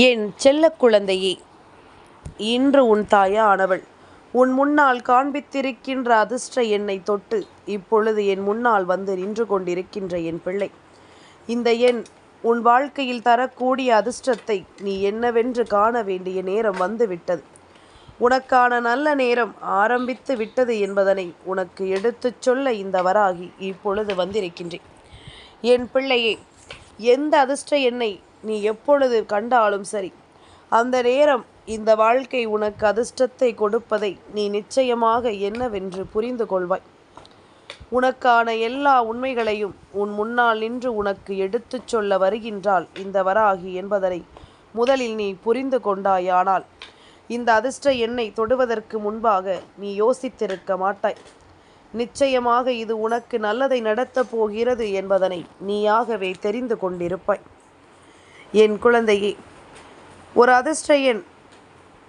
என் செல்ல குழந்தையே இன்று உன் தாயானவள். உன் முன்னால் காண்பித்திருக்கின்ற அதிர்ஷ்ட எண்ணை தொட்டு இப்பொழுது என் முன்னால் வந்து நின்று கொண்டிருக்கின்ற என் பிள்ளை. இந்த எண் உன் வாழ்க்கையில் தரக்கூடிய அதிர்ஷ்டத்தை நீ என்னவென்று காண வேண்டிய நேரம் வந்துவிட்டது. உனக்கான நல்ல நேரம் ஆரம்பித்து விட்டது என்பதனை உனக்கு எடுத்துச் சொல்ல இந்த வராகி இப்பொழுது வந்திருக்கின்றேன். என் பிள்ளையே எந்த அதிர்ஷ்ட எண்ணை நீ எப்பொழுது கண்டாலும் சரி. அந்த நேரம் இந்த வாழ்க்கை உனக்கு அதிர்ஷ்டத்தை கொடுப்பதை நீ நிச்சயமாக என்னவென்று புரிந்து கொள்வாய். உனக்கான எல்லா உண்மைகளையும் உன் முன்னால் நின்று உனக்கு எடுத்துச் சொல்ல வருகின்றாள் இந்த வராகி என்பதனை முதலில் நீ புரிந்து கொண்டாயானால் இந்த அதிர்ஷ்ட எண்ணை தொடுவதற்கு முன்பாக நீ யோசித்திருக்க மாட்டாய். நிச்சயமாக இது உனக்கு நல்லதை நடத்தப் போகிறது என்பதனை நீயாகவே தெரிந்து கொண்டிருப்பாய். என் குழந்தையே ஒரு அதிர்ஷ்ட எண்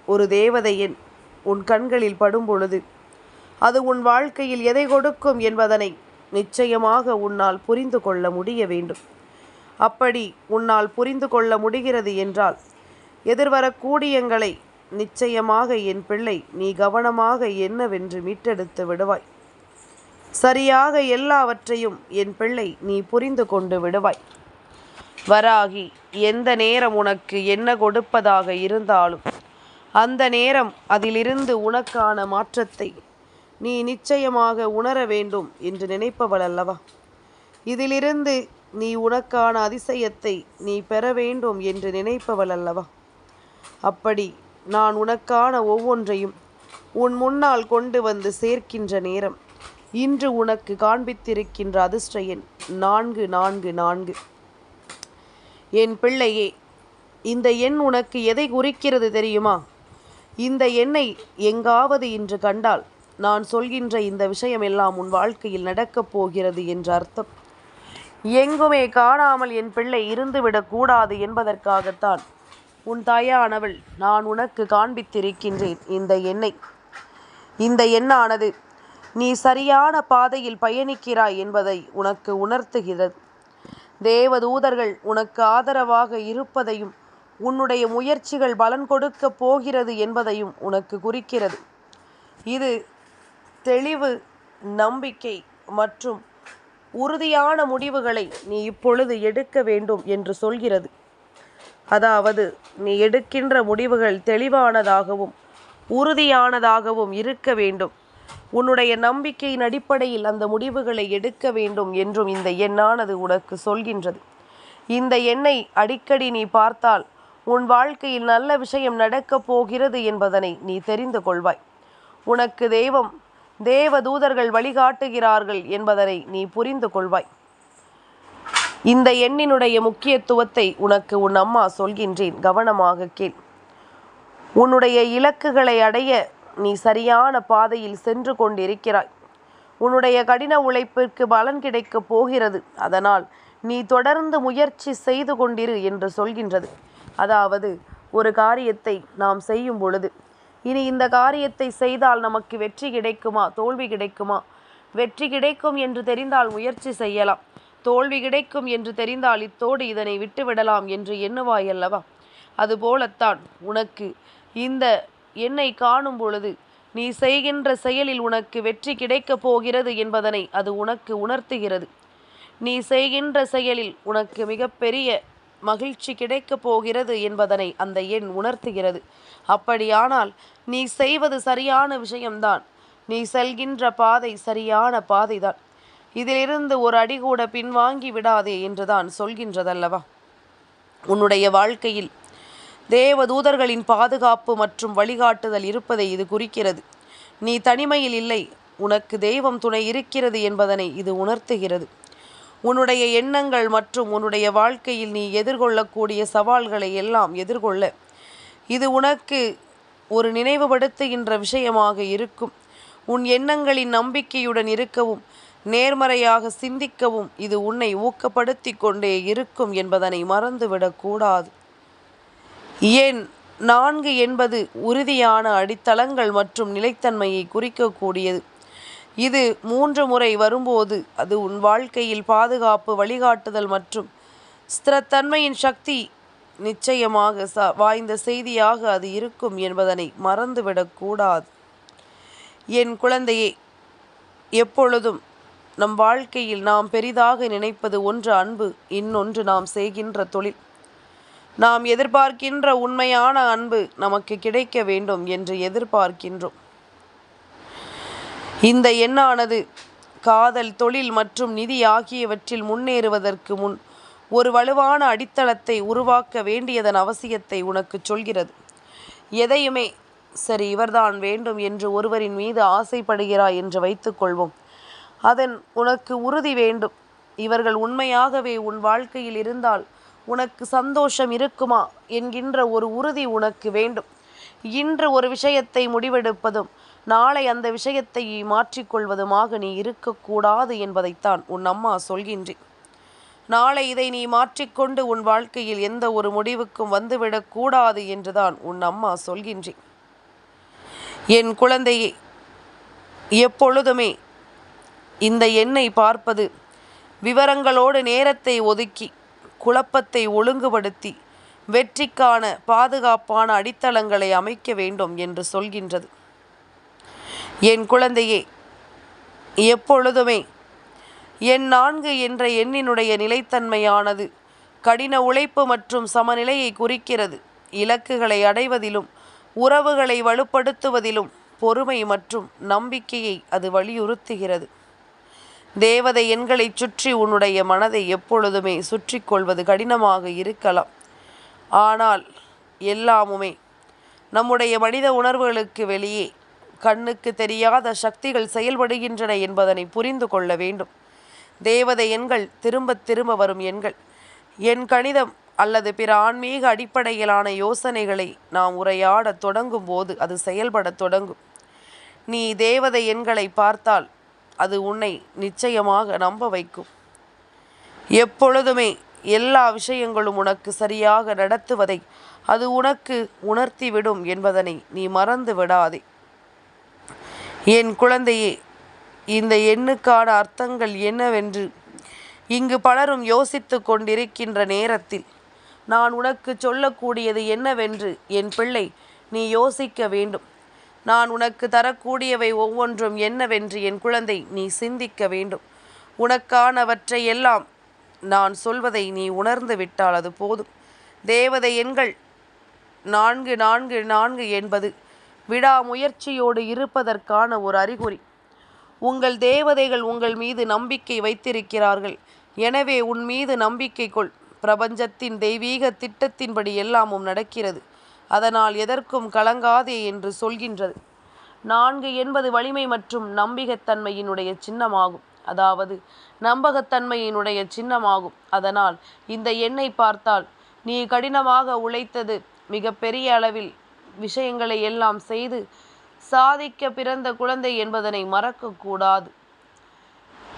ஒரு தேவதை எண் உன் கண்களில் படும்பொழுது அது உன் வாழ்க்கையில் எதை கொடுக்கும் என்பதனை நிச்சயமாக உன்னால் புரிந்து கொள்ள முடிய வேண்டும். அப்படி உன்னால் புரிந்து கொள்ள முடிகிறது என்றால் எதிர்வரக்கூடியங்களை நிச்சயமாக என் பிள்ளை நீ கவனமாக என்னவென்று மீட்டெடுத்து விடுவாய். சரியாக எல்லாவற்றையும் என் பிள்ளை நீ புரிந்து கொண்டு விடுவாய். வராகி எந்த நேரம் உனக்கு என்ன கொடுப்பதாக இருந்தாலும் அந்த நேரம் அதிலிருந்து உனக்கான மாற்றத்தை நீ நிச்சயமாக உணர வேண்டும் என்று நினைப்பவள் அல்லவா? இதிலிருந்து நீ உனக்கான அதிசயத்தை நீ பெற வேண்டும் என்று நினைப்பவள் அல்லவா? அப்படி நான் உனக்கான ஒவ்வொன்றையும் உன் முன்னால் கொண்டு வந்து சேர்க்கின்ற நேரம் இன்று உனக்கு காண்பித்திருக்கின்ற அதிர்ஷ்ட எண் நான்கு நான்கு நான்கு. என் பிள்ளையே இந்த எண் உனக்கு எதை குறிக்கிறது தெரியுமா? இந்த எண்ணை எங்காவது இன்று கண்டால் நான் சொல்கின்ற இந்த விஷயமெல்லாம் உன் வாழ்க்கையில் நடக்கப் போகிறது என்ற அர்த்தம். எங்குமே காணாமல் என் பிள்ளை இருந்துவிடக்கூடாது என்பதற்காகத்தான் உன் தாயானவள் நான் உனக்கு காண்பித்திருக்கின்றேன் இந்த எண்ணை. இந்த எண்ணானது நீ சரியான பாதையில் பயணிக்கிறாய் என்பதை உனக்கு உணர்த்துகிறது. தேவதூதர்கள் உனக்கு ஆதரவாக இருப்பதையும் உன்னுடைய முயற்சிகள் பலன் கொடுக்க போகிறது என்பதையும் உனக்கு குறிக்கிறது. இது தெளிவு நம்பிக்கை மற்றும் உறுதியான முடிவுகளை நீ இப்பொழுது எடுக்க வேண்டும் என்று சொல்கிறது. அதாவது நீ எடுக்கின்ற முடிவுகள் தெளிவானதாகவும் உறுதியானதாகவும் இருக்க வேண்டும். உன்னுடைய நம்பிக்கையின் அடிப்படையில் அந்த முடிவுகளை எடுக்க வேண்டும் என்றும் இந்த எண்ணானது உனக்கு சொல்கின்றது. இந்த எண்ணை அடிக்கடி நீ பார்த்தால் உன் வாழ்க்கையில் நல்ல விஷயம் நடக்கப் போகிறது என்பதனை நீ தெரிந்து கொள்வாய். உனக்கு தெய்வம் தேவ தூதர்கள் வழிகாட்டுகிறார்கள் என்பதனை நீ புரிந்து கொள்வாய். இந்த எண்ணினுடைய முக்கியத்துவத்தை உனக்கு உன் அம்மா சொல்கின்றேன். கவனமாக கேள். உன்னுடைய இலக்குகளை அடைய நீ சரியான பாதையில் சென்று கொண்டிருக்கிறாய். உன்னுடைய கடின உழைப்பிற்கு பலன் கிடைக்கப் போகிறது. அதனால் நீ தொடர்ந்து முயற்சி செய்து கொண்டிரு என்று சொல்கின்றது. அதாவது ஒரு காரியத்தை நாம் செய்யும் பொழுது இனி இந்த காரியத்தை செய்தால் நமக்கு வெற்றி கிடைக்குமா? தோல்வி கிடைக்குமா? வெற்றி கிடைக்கும் என்று தெரிந்தால் முயற்சி செய்யலாம். தோல்வி கிடைக்கும் என்று தெரிந்தால் இத்தோடு இதனை விட்டுவிடலாம் என்று எண்ணுவாயல்லவா? அதுபோலத்தான் உனக்கு இந்த என்னை காணும் பொழுது நீ செய்கின்ற செயலில் உனக்கு வெற்றி கிடைக்கப் போகிறது என்பதனை அது உனக்கு உணர்த்துகிறது. நீ செய்கின்ற செயலில் உனக்கு மிகப்பெரிய மகிழ்ச்சி கிடைக்கப் போகிறது என்பதனை அந்த எண் உணர்த்துகிறது. அப்படியானால் நீ செய்வது சரியான விஷயம்தான். நீ செல்கின்ற பாதை சரியான பாதைதான். இதிலிருந்து ஒரு அடி கூட பின்வாங்கி விடாதே என்றுதான் சொல்கின்றதல்லவா? உன்னுடைய வாழ்க்கையில் தேவதூதர்களின் பாதுகாப்பு மற்றும் வழிகாட்டுதல் இருப்பதை இது குறிக்கிறது. நீ தனிமையில் இல்லை உனக்கு தெய்வம் துணை இருக்கிறது என்பதனை இது உணர்த்துகிறது. உன்னுடைய எண்ணங்கள் மற்றும் உன்னுடைய வாழ்க்கையில் நீ எதிர்கொள்ளக்கூடிய சவால்களை எல்லாம் எதிர்கொள்ள. இது உனக்கு ஒரு நினைவுபடுத்துகின்ற விஷயமாக இருக்கும். உன் எண்ணங்களின் நம்பிக்கையுடன் இருக்கவும் நேர்மறையாக சிந்திக்கவும் இது உன்னை ஊக்கப்படுத்தி கொண்டே இருக்கும் என்பதனை மறந்துவிடக்கூடாது ஏன் நான்கு என்பது உறுதியான அடித்தளங்கள் மற்றும் நிலைத்தன்மையை குறிக்கக்கூடியது. இது மூன்று முறை வரும்போது அது உன் வாழ்க்கையில் பாதுகாப்பு வழிகாட்டுதல் மற்றும் ஸ்திரத்தன்மையின் சக்தி நிச்சயமாக ச வாய்ந்த செய்தியாக அது இருக்கும் என்பதனை மறந்துவிடக்கூடாது என் குழந்தையே எப்பொழுதும் நம் வாழ்க்கையில் நாம் பெரிதாக நினைப்பது ஒன்று அன்பு இன்னொன்று நாம் செய்கின்ற தொழில். நாம் எதிர்பார்க்கின்ற உண்மையான அன்பு நமக்கு கிடைக்க வேண்டும் என்று எதிர்பார்க்கின்றோம். இந்த எண்ணானது காதல் தொழில் மற்றும் நிதி ஆகியவற்றில் முன்னேறுவதற்கு முன் ஒரு வலுவான அடித்தளத்தை உருவாக்க வேண்டியதன் அவசியத்தை உனக்கு சொல்கிறது. எதையுமே சரி இவர்தான் வேண்டும் என்று ஒருவரின் மீது ஆசைப்படுகிறாய் என்று வைத்துக்கொள்வோம் அதன் உனக்கு உறுதி வேண்டும். இவர்கள் உண்மையாகவே உன் வாழ்க்கையில் இருந்தால் உனக்கு சந்தோஷம் இருக்குமா? என்கின்ற ஒரு உறுதி உனக்கு வேண்டும். இன்று ஒரு விஷயத்தை முடிவெடுப்பதும் நாளை அந்த விஷயத்தை மாற்றிக்கொள்வதுமாக நீ இருக்கக்கூடாது என்பதைத்தான் உன் அம்மா சொல்கின்றேன் நாளை இதை நீ மாற்றிக்கொண்டு உன் வாழ்க்கையில் எந்த ஒரு முடிவுக்கும் வந்துவிடக்கூடாது என்றுதான் உன் அம்மா சொல்கின்றேன் என் குழந்தையே எப்பொழுதுமே இந்த எண்ணை பார்ப்பது விவரங்களோடு நேரத்தை ஒதுக்கி குழப்பத்தை ஒழுங்குபடுத்தி வெற்றிக்கான பாதுகாப்பான அடித்தளங்களை அமைக்க வேண்டும் என்று சொல்கின்றது. என் குழந்தையே எப்பொழுதுமே என் நான்கு என்ற எண்ணினுடைய நிலைத்தன்மையானது கடின உழைப்பு மற்றும் சமநிலையை குறிக்கிறது. இலக்குகளை அடைவதிலும் உறவுகளை வலுப்படுத்துவதிலும் பொறுமை மற்றும் நம்பிக்கையை அது வலியுறுத்துகிறது. தேவதை எண்களை சுற்றி உன்னுடைய மனதை எப்பொழுதுமே சுற்றி கொள்வது கடினமாக இருக்கலாம். ஆனால் எல்லாமுமே நம்முடைய மனித உணர்வுகளுக்கு வெளியே கண்ணுக்கு தெரியாத சக்திகள் செயல்படுகின்றன என்பதனை புரிந்து கொள்ள வேண்டும். தேவதை எண்கள் திரும்ப திரும்ப வரும் எண்கள். என் கணிதம் அல்லது பிற ஆன்மீக அடிப்படையிலான யோசனைகளை நாம் உரையாடத் தொடங்கும் போது அது செயல்படத் தொடங்கும். நீ தேவதை எண்களை பார்த்தால் அது உன்னை நிச்சயமாக நம்ப வைக்கும். எப்பொழுதுமே எல்லா விஷயங்களும் உனக்கு சரியாக நடத்துவதை அது உனக்கு உணர்த்திவிடும் என்பதனை நீ மறந்து விடாதே. என் குழந்தையே இந்த எண்ணுக்கான அர்த்தங்கள் என்னவென்று இங்கு பலரும் யோசித்து கொண்டிருக்கின்ற நேரத்தில் நான் உனக்கு சொல்லக்கூடியது என்னவென்று என் பிள்ளை நீ யோசிக்க வேண்டும். நான் உனக்கு தரக்கூடியவை ஒவ்வொன்றும் என்னவென்று என் குழந்தை நீ சிந்திக்க வேண்டும். உனக்கானவற்றை எல்லாம் நான் சொல்வதை நீ உணர்ந்து விட்டால் அது போதும். தேவதை எண்கள் நான்கு நான்கு நான்கு என்பது விடாமுயற்சியோடு இருப்பதற்கான ஒரு அறிகுறி. உங்கள் தேவதைகள் உங்கள் மீது நம்பிக்கை வைத்திருக்கிறார்கள். எனவே உன் மீது நம்பிக்கை கொள். பிரபஞ்சத்தின் தெய்வீக திட்டத்தின்படி எல்லாமும் நடக்கிறது. அதனால் எதற்கும் கலங்காதே என்று சொல்கின்றது. நான்கு என்பது வலிமை மற்றும் நம்பிகத்தன்மையினுடைய சின்னமாகும். அதாவது நம்பகத்தன்மையினுடைய சின்னமாகும். அதனால் இந்த எண்ணை பார்த்தால் நீ கடினமாக உழைத்தது மிக பெரிய அளவில் விஷயங்களை எல்லாம் செய்து சாதிக்க பிறந்த குழந்தை என்பதனை மறக்கக்கூடாது.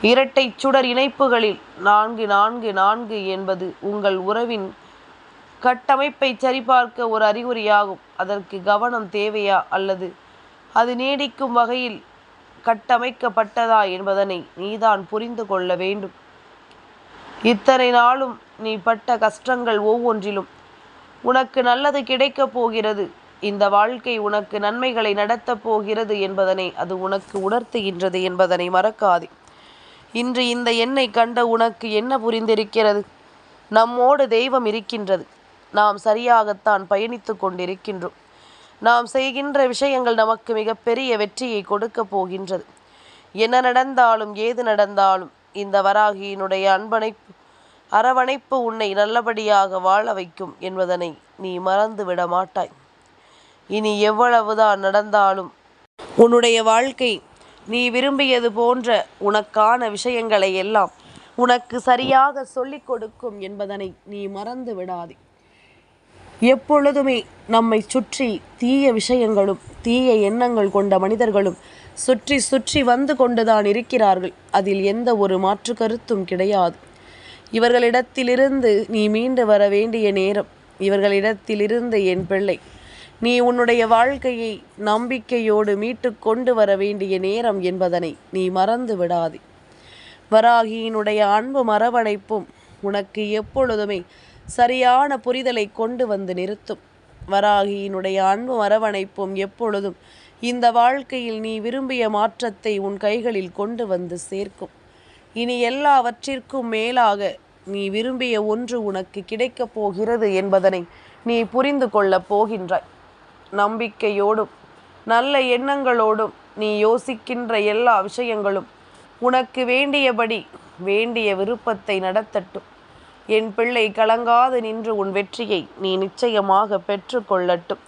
இரட்டை சுடர் இணைப்புகளில் நான்கு நான்கு நான்கு என்பது உங்கள் உறவின் கட்டமைப்பை சரிபார்க்க ஒரு அறிகுறியாகும். அதற்கு கவனம் தேவையா அல்லது அது நீடிக்கும் வகையில் கட்டமைக்கப்பட்டதா என்பதனை நீதான் புரிந்து கொள்ள வேண்டும். இத்தனை நாளும் நீ பட்ட கஷ்டங்கள் ஒவ்வொன்றிலும் உனக்கு நல்லது கிடைக்கப் போகிறது. இந்த வாழ்க்கை உனக்கு நன்மைகளை நடத்தப் போகிறது என்பதனை அது உனக்கு உணர்த்துகின்றது என்பதனை மறக்காதே. இன்று இந்த எண்ணை கண்ட உனக்கு என்ன புரிந்திருக்கிறது? நம்மோடு தெய்வம் இருக்கின்றது. நாம் சரியாகத்தான் பயணித்து கொண்டிருக்கின்றோம். நாம் செய்கின்ற விஷயங்கள் நமக்கு மிகப்பெரிய வெற்றியை கொடுக்க போகின்றது. என்ன நடந்தாலும் ஏது நடந்தாலும் இந்த வராகியினுடைய அன்பணைப்பு அரவணைப்பு உன்னை நல்லபடியாக வாழ வைக்கும் என்பதனை நீ மறந்து விட மாட்டாய். இனி எவ்வளவுதான் நடந்தாலும் உன்னுடைய வாழ்க்கை நீ விரும்பியது போன்ற உனக்கான விஷயங்களை எல்லாம் உனக்கு சரியாக சொல்லிக் கொடுக்கும் என்பதனை நீ மறந்து விடாதே எப்பொழுதுமே நம்மை சுற்றி தீய விஷயங்களும் தீய எண்ணங்கள் கொண்ட மனிதர்களும் சுற்றி சுற்றி வந்து கொண்டுதான் இருக்கிறார்கள். அதில் எந்த ஒரு மாற்று கருத்தும் கிடையாது. இவர்களிடத்திலிருந்து நீ மீண்டு வர வேண்டிய நேரம் இவர்களிடத்திலிருந்து என் பிள்ளை. நீ உன்னுடைய வாழ்க்கையை நம்பிக்கையோடு மீட்டு கொண்டு வர வேண்டிய நேரம் என்பதனை நீ மறந்து விடாதே. வராகியினுடைய அன்பு மரவணைப்பும் உனக்கு எப்பொழுதுமே சரியான புரிதலை கொண்டு வந்து நிறுத்தும். வராகியினுடைய அன்பும் அரவணைப்பும் எப்பொழுதும் இந்த வாழ்க்கையில் நீ விரும்பிய மாற்றத்தை உன் கைகளில் கொண்டு வந்து சேர்க்கும். இனி எல்லாவற்றிற்கும் மேலாக நீ விரும்பிய ஒன்று உனக்கு கிடைக்கப் போகிறது என்பதனை நீ புரிந்து கொள்ளப் போகின்றாய். நம்பிக்கையோடும் நல்ல எண்ணங்களோடும் நீ யோசிக்கின்ற எல்லா விஷயங்களும் உனக்கு வேண்டியபடி வேண்டிய விருப்பத்தை நடத்தட்டும். என் பிள்ளை கலங்காது நின்று உன் வெற்றியை நீ நிச்சயமாக பெற்று கொள்ளட்டும்.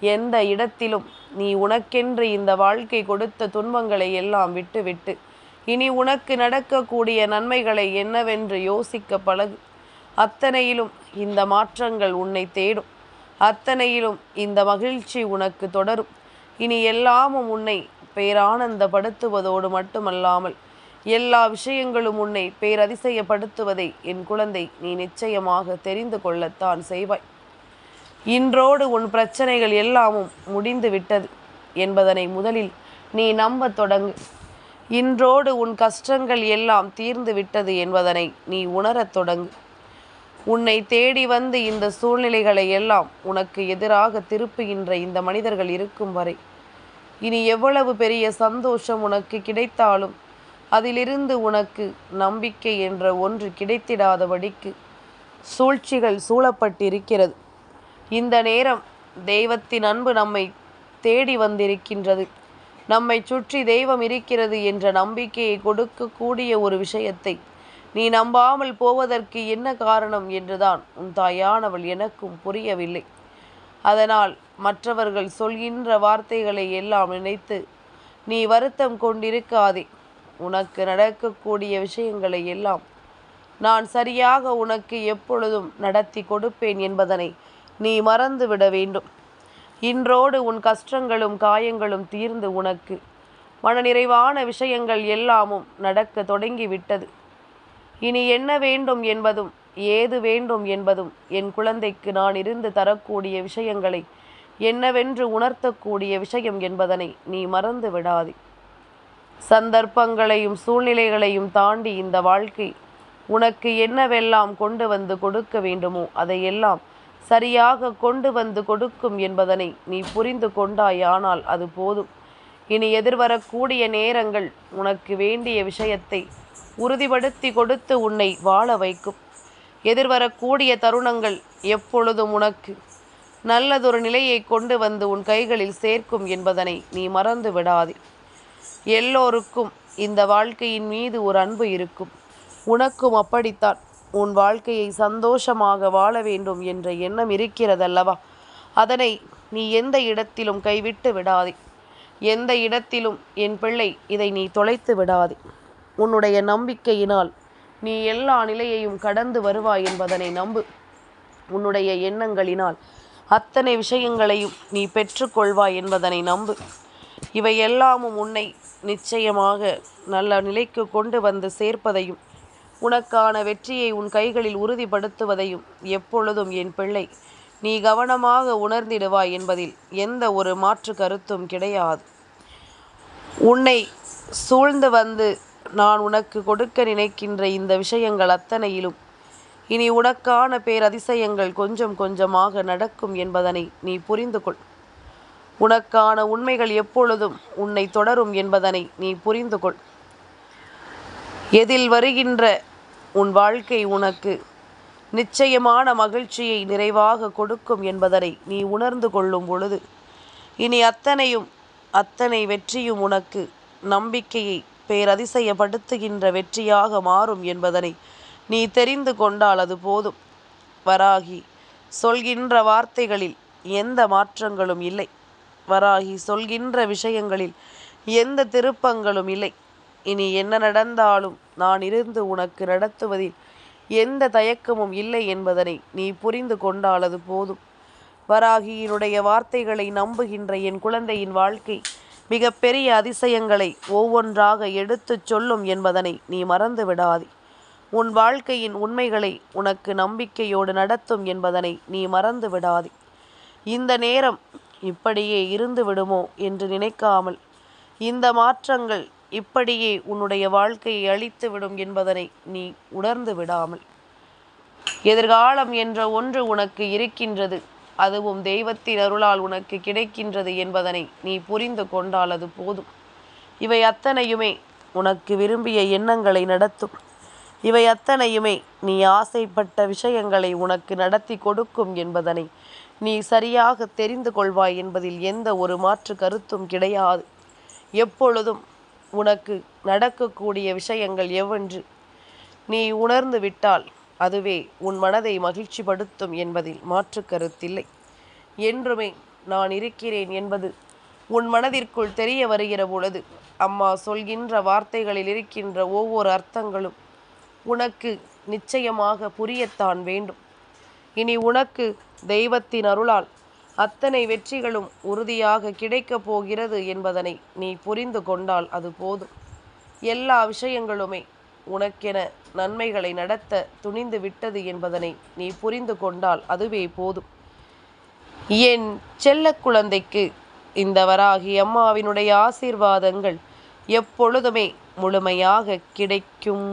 எந்த இடத்திலும் நீ உனக்கென்று இந்த வாழ்க்கை கொடுத்த துன்பங்களை எல்லாம் விட்டுவிட்டு இனி உனக்கு நடக்கக்கூடிய நன்மைகளை என்னவென்று யோசிக்க பழகு. அத்தனையிலும் இந்த மாற்றங்கள் உன்னை தேடும். அத்தனையிலும் இந்த மகிழ்ச்சி உனக்கு தொடரும். இனி எல்லாமும் உன்னை பேரானந்தப்படுத்துவதோடு மட்டுமல்லாமல் எல்லா விஷயங்களும் உன்னை பேரதிசயப்படுத்துவதை என் குழந்தை நீ நிச்சயமாக தெரிந்து கொள்ளத்தான் செய்வாய். இன்றோடு உன் பிரச்சனைகள் எல்லாமும் முடிந்து விட்டது என்பதனை முதலில் நீ நம்ப தொடங்கு. இன்றோடு உன் கஷ்டங்கள் எல்லாம் தீர்ந்து விட்டது என்பதனை நீ உணரத் தொடங்கு. உன்னை தேடி வந்து இந்த சூழ்நிலைகளை எல்லாம் உனக்கு எதிராக திருப்புகின்ற இந்த மனிதர்கள் இருக்கும் வரை. இனி எவ்வளவு பெரிய சந்தோஷம் உனக்கு கிடைத்தாலும் அதிலிருந்து உனக்கு நம்பிக்கை என்ற ஒன்று கிடைத்திடாதபடிக்கு சூழ்ச்சிகள் சூழப்பட்டிருக்கிறது. இந்த நேரம் தெய்வத்தின் அன்பு நம்மை தேடி வந்திருக்கின்றது. நம்மை சுற்றி தெய்வம் இருக்கிறது என்ற நம்பிக்கையை கொடுக்கக்கூடிய ஒரு விஷயத்தை நீ நம்பாமல் போவதற்கு என்ன காரணம் என்றுதான் உன் தாயானவள் எனக்கும் புரியவில்லை. அதனால் மற்றவர்கள் சொல்கின்ற வார்த்தைகளை எல்லாம் நினைத்து நீ வருத்தம் கொண்டிருக்காதே. உனக்கு நடக்கக்கூடிய விஷயங்களை எல்லாம் நான் சரியாக உனக்கு எப்பொழுதும் நடத்தி கொடுப்பேன் என்பதனை நீ மறந்துவிட வேண்டும். இன்றோடு உன் கஷ்டங்களும் காயங்களும் தீர்ந்து உனக்கு மனநிறைவான விஷயங்கள் எல்லாமும் நடக்க தொடங்கிவிட்டது. இனி என்ன வேண்டும் என்பதும் ஏது வேண்டும் என்பதும் என் குழந்தைக்கு நான் இருந்து தரக்கூடிய விஷயங்களை என்னவென்று உணர்த்தக்கூடிய விஷயம் என்பதனை நீ மறந்து விடாதே. சந்தர்ப்பங்களையும் சூழ்நிலைகளையும் தாண்டி இந்த வாழ்க்கை உனக்கு என்னவெல்லாம் கொண்டு வந்து கொடுக்க வேண்டுமோ அதையெல்லாம் சரியாக கொண்டு வந்து கொடுக்கும் என்பதனை நீ புரிந்து கொண்டாயானால் அது போதும். இனி எதிர்வரக்கூடிய நேரங்கள் உனக்கு வேண்டிய விஷயத்தை உறுதிப்படுத்தி கொடுத்து உன்னை வாழ வைக்கும். எதிர்வரக்கூடிய தருணங்கள் எப்பொழுதும் உனக்கு நல்லதொரு நிலையை கொண்டு வந்து உன் கைகளில் சேர்க்கும் என்பதனை நீ மறந்து விடாதே எல்லோருக்கும் இந்த வாழ்க்கையின் மீது ஒரு அன்பு இருக்கும். உனக்கும் அப்படித்தான். உன் வாழ்க்கையை சந்தோஷமாக வாழ வேண்டும் என்ற எண்ணம் இருக்கிறதல்லவா? அதனை நீ எந்த இடத்திலும் கைவிட்டு விடாதே. எந்த இடத்திலும் என் பிள்ளை இதை நீ தொலைத்து விடாதே. உன்னுடைய நம்பிக்கையினால் நீ எல்லா நிலையையும் கடந்து வருவாய் என்பதனை நம்பு. உன்னுடைய எண்ணங்களினால் அத்தனை விஷயங்களையும் நீ பெற்றுக்கொள்வாய் என்பதனை நம்பு. இவை எல்லாமும் உன்னை நிச்சயமாக நல்ல நிலைக்கு கொண்டு வந்து சேர்ப்பதையும் உனக்கான வெற்றியை உன் கைகளில் உறுதிப்படுத்துவதையும் எப்பொழுதும் என் பிள்ளை. நீ கவனமாக உணர்ந்திடுவாய் என்பதில் எந்த ஒரு மாற்று கருத்தும் கிடையாது. உன்னை சூழ்ந்து வந்து நான் உனக்கு கொடுக்க நினைக்கின்ற இந்த விஷயங்கள் அத்தனையிலும் இனி உனக்கான பேரதிசயங்கள் கொஞ்சம் கொஞ்சமாக நடக்கும் என்பதனை நீ புரிந்து கொள் உனக்கான உண்மைகள் எப்பொழுதும் உன்னை தொடரும் என்பதனை நீ புரிந்து கொள். எதில் வருகின்ற உன் வாழ்க்கை உனக்கு நிச்சயமான மகிழ்ச்சியை நிறைவாக கொடுக்கும் என்பதனை நீ உணர்ந்து கொள்ளும் பொழுது இனி அத்தனையும் அத்தனை வெற்றியும் உனக்கு நம்பிக்கையை பேரதிசயப்படுத்துகின்ற வெற்றியாக மாறும் என்பதனை நீ தெரிந்து கொண்டால் அது போதும். வராகி சொல்கின்ற வார்த்தைகளில் எந்த மாற்றங்களும் இல்லை. வராகி சொல்கின்ற விஷயங்களில் எந்த திருப்பங்களும் இல்லை. இனி என்ன நடந்தாலும் நான் இருந்து உனக்கு நடத்துவதில் எந்த தயக்கமும் இல்லை என்பதனை நீ புரிந்து கொண்டாலது போதும். வராகியினுடைய வார்த்தைகளை நம்புகின்ற என் குழந்தையின் வாழ்க்கை மிக பெரிய அதிசயங்களை ஒவ்வொன்றாக எடுத்துச் சொல்லும் என்பதனை நீ மறந்து விடாதே. உன் வாழ்க்கையின் உண்மைகளை உனக்கு நம்பிக்கையோடு நடத்தும் என்பதனை நீ மறந்து விடாதே. இந்த நேரம் இப்படியே இருந்து விடுமோ என்று நினைக்காமல் இந்த மாற்றங்கள் இப்படியே உன்னுடைய வாழ்க்கையை அழித்துவிடும் என்பதனை நீ உணர்ந்து விடாமல். எதிர்காலம் என்ற ஒன்று உனக்கு இருக்கின்றது அதுவும் தெய்வத்தின் அருளால் உனக்கு கிடைக்கின்றது என்பதனை நீ புரிந்து கொண்டால் அது போதும். இவை அத்தனையுமே உனக்கு விரும்பிய எண்ணங்களை நடத்தும். இவை அத்தனையுமே நீ ஆசைப்பட்ட விஷயங்களை உனக்கு நடத்தி கொடுக்கும் என்பதனை நீ சரியாக தெரிந்து கொள்வாய் என்பதில் எந்த ஒரு மாற்று கருத்தும் கிடையாது. எப்பொழுதும் உனக்கு நடக்கக்கூடிய விஷயங்கள் எவென்று நீ உணர்ந்து விட்டால் அதுவே உன் மனதை மகிழ்ச்சிப்படுத்தும் என்பதில் மாற்று கருத்தில்லை. என்றுமே நான் இருக்கிறேன் என்பது உன் மனதிற்குள் தெரிய வருகிற பொழுது அம்மா சொல்கின்ற வார்த்தைகளில் இருக்கின்ற ஒவ்வொரு அர்த்தங்களும் உனக்கு நிச்சயமாக புரியத்தான் வேண்டும். இனி உனக்கு தெய்வத்தின் அருளால் அத்தனை வெற்றிகளும் உறுதியாக கிடைக்கப் போகிறது என்பதனை நீ புரிந்து கொண்டால் அது போதும். எல்லா விஷயங்களுமே உனக்கென நன்மைகளை நடத்த துணிந்து விட்டது என்பதனை நீ புரிந்து கொண்டால் அதுவே போதும். என் செல்ல குழந்தைக்கு இந்த வராகி அம்மாவினுடைய ஆசீர்வாதங்கள் எப்பொழுதுமே முழுமையாக கிடைக்கும்.